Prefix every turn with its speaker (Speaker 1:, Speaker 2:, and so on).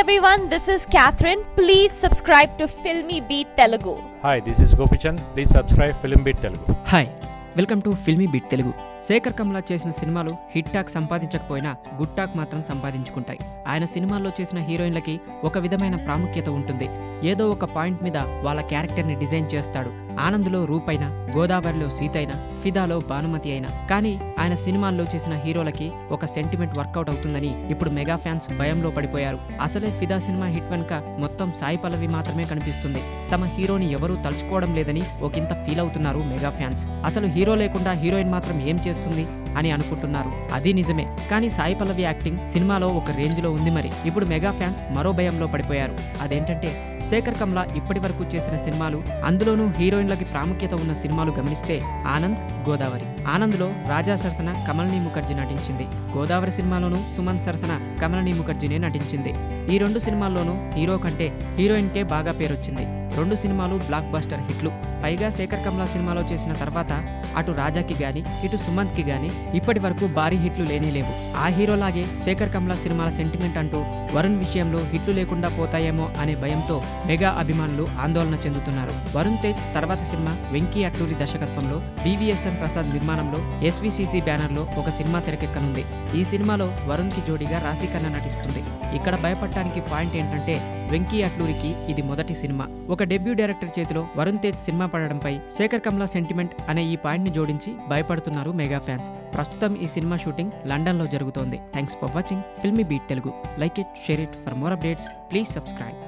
Speaker 1: everyone, this is Catherine. Please subscribe to Filmy Beat Telugu.
Speaker 2: Hi this is Gopichand please subscribe Film Beat Telugu
Speaker 3: hi welcome to Filmy Beat Telugu Shekhar Kammula చేసిన సినిమాలు hit talk సంపాదించకపోయినా good talk మాత్రం సంపాదించుకుంటాయి. ఆయన సినిమాల్లో చేసిన హీరోయిన్లకి ఒక విధమైన ప్రాముఖ్యత ఉంటుంది. ఏదో ఒక పాయింట్ మీద వాళ్ళ క్యారెక్టర్ని డిజైన్ చేస్తాడు. ఆనంద్లో రూపైన గోదావరిలో సీత అయినా ఫిదాలో భానుమతి అయినా. కానీ ఆయన సినిమాల్లో చేసిన హీరోలకి ఒక సెంటిమెంట్ వర్కౌట్ అవుతుందని ఇప్పుడు మెగా ఫ్యాన్స్ భయంలో పడిపోయారు. అసలే ఫిదా సినిమా హిట్ వెనుక మొత్తం సాయి పల్లవి మాత్రమే కనిపిస్తుంది. తమ హీరోని ఎవరూ తలుచుకోవడం లేదని ఒకంత ఫీల్ అవుతున్నారు మెగా ఫ్యాన్స్. అసలు హీరో లేకుండా హీరోయిన్ మాత్రం ఏం చేస్తుంది? అని అనుకుంటున్నారు. అది నిజమే. కానీ సాయి పల్లవి యాక్టింగ్ సినిమాలో ఒక రేంజ్లో ఉంది మరి. ఇప్పుడు మెగా ఫ్యాన్స్ మరో భయంలో పడిపోయారు. అదేంటంటే శేఖర్ కమ్లా ఇప్పటి వరకు చేసిన సినిమాలు అందులోనూ హీరోయిన్లకి ప్రాముఖ్యత ఉన్న సినిమాలు గమనిస్తే ఆనంద్ గోదావరి. ఆనంద్లో రాజా సరసన కమల్ని ముఖర్జీ నటించింది. గోదావరి సినిమాలోనూ సుమన్ సరసన కమలనీ ముఖర్జీనే నటించింది. ఈ రెండు సినిమాల్లోనూ హీరో కంటే హీరోయిన్కే బాగా పేరొచ్చింది. రెండు సినిమాలు బ్లాక్ బస్టర్ హిట్లు. పైగా శేఖర్ కమలా సినిమాలో చేసిన తర్వాత అటు రాజాకి గాని ఇటు సుమంత్కి గాని ఇప్పటి వరకు భారీ హిట్లు లేనే లేవు. ఆ హీరోలాగే శేఖర్ కమలా సినిమాల సెంటిమెంట్ అంటూ వరుణ్ విషయంలో హిట్లు లేకుండా పోతాయేమో అనే భయంతో మెగా అభిమానులు ఆందోళన చెందుతున్నారు. వరుణ్ తేజ్ తర్వాత సినిమా వెంకీ అట్లూరి దర్శకత్వంలో బివిఎస్ఎన్ ప్రసాద్ నిర్మాణంలో ఎస్విసిసి బ్యానర్లో ఒక సినిమా తెరకెక్కనుంది. ఈ సినిమాలో వరుణ్కి జోడీగా రాశి నటిస్తుంది. ఇక్కడ భయపడటానికి పాయింట్ ఏంటంటే వెంకీ అట్లూరికి ఇది మొదటి సినిమా. ఒక డెబ్యూ డైరెక్టర్ చేతిలో వరుణ్ తేజ్ సినిమా పడడంపై శేఖర్ కమ్లా సెంటిమెంట్ అనే ఈ పాయింట్ని జోడించి భయపడుతున్నారు మెగా ఫ్యాన్స్. ప్రస్తుతం ఈ సినిమా షూటింగ్ లండన్లో జరుగుతోంది. Thanks for watching Filmy Beat Telugu like it share it for more updates please subscribe